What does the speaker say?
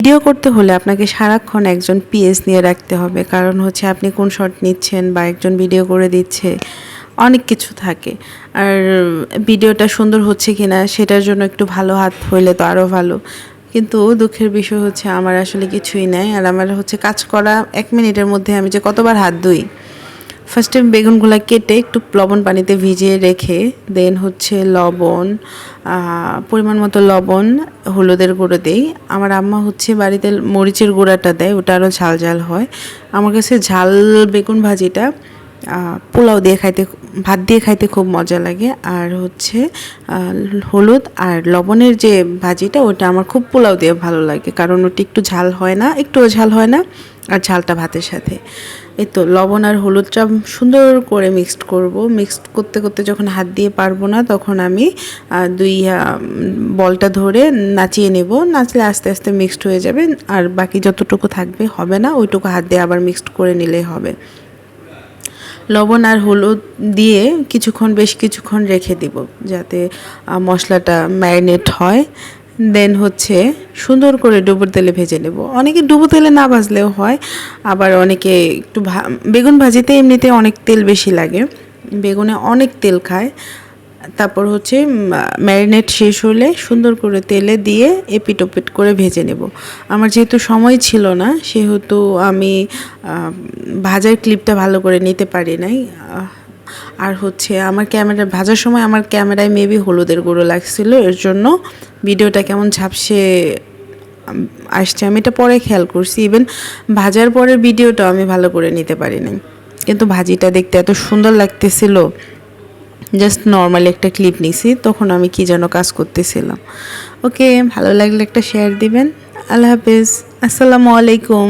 Video করতে হলে আপনাকে সারাক্ষণ একজন পিএস নিয়ে রাখতে হবে। কারণ হচ্ছে আপনি কোন শট নিচ্ছেন বা একজন ভিডিও করে দিচ্ছে, অনেক কিছু থাকে। আর ভিডিওটা সুন্দর হচ্ছে কি না সেটার জন্য একটু ভালো হাত হইলে তো আরও ভালো। কিন্তু দুঃখের বিষয় হচ্ছে আমার আসলে কিছুই নাই। আর আমার হচ্ছে কাজ করা এক মিনিটের মধ্যে আমি যে কতবার হাত ধুই ফার্স্টে বেগুনগুলো কেটে একটু লবণ পানিতে ভিজিয়ে রেখে দেন হচ্ছে লবণ পরিমাণ মতো লবণ, হলুদের গুঁড়ো দেই। আমার আম্মা হচ্ছে বাড়িতে মরিচের গুঁড়াটা দেয়, ওটা আরও ঝাল ঝাল হয়। আমার কাছে ঝাল বেগুন ভাজিটা পোলাও দিয়ে খাইতে ভাত দিয়ে খাইতে খুব মজা লাগে। আর হচ্ছে হলুদ আর লবণের যে ভাজিটা, ওটা আমার খুব পোলাও দিয়ে ভালো লাগে। কারণ ওটা একটু ঝাল হয় না, একটুও ঝাল হয় না, আর ঝালটা ভাতের সাথে। এই তো লবণ আর হলুদটা সুন্দর করে মিক্সড করব। মিক্সড করতে করতে যখন হাত দিয়ে পারব না, তখন আমি দুই বলটা ধরে নাচিয়ে নেব। নাচলে আস্তে আস্তে মিক্সড হয়ে যাবে। আর বাকি যতটুকু থাকবে হবে না, ওইটুকু হাত দিয়ে আবার মিক্সড করে নিলেই হবে। লবণ আর হলুদ দিয়ে কিছুক্ষণ, বেশ কিছুক্ষণ রেখে দিব, যাতে মশলাটা ম্যারিনেট হয়। দেন হচ্ছে সুন্দর করে ডুবো তেলে ভেজে নেব। অনেকে ডুবো তেলে না ভাজলেও হয়, আবার অনেকে একটু বেগুন ভাজিতে এমনিতে অনেক তেল বেশি লাগে। বেগুনে অনেক তেল খায়। তারপর হচ্ছে ম্যারিনেট শেষ হলে সুন্দর করে তেলে দিয়ে এপিট ওপিট করে ভেজে নেব। আমার যেহেতু সময় ছিল না, সেহেতু আমি ভাজার ক্লিপটা ভালো করে নিতে পারি নাই। আর হচ্ছে আমার ক্যামেরা, ভাজার সময় আমার ক্যামেরায় মেবি হলুদের গুঁড়ো লাগছিল, এর জন্য ভিডিওটা কেমন ঝাপসে আসছে আমি এটা পরে খেয়াল করছি। ইভেন ভাজার পরের ভিডিওটা আমি ভালো করে নিতে পারি নাই কিন্তু ভাজিটা দেখতে এত সুন্দর লাগতেছিল। জাস্ট নর্মালি একটা ক্লিপ নিছি, তখন আমি কি যেন কাজ করতেছিলাম। ওকে ভালো লাগলে একটা শেয়ার দিবেন। আল্লাহ হাফেজ। আসসালামু আলাইকুম।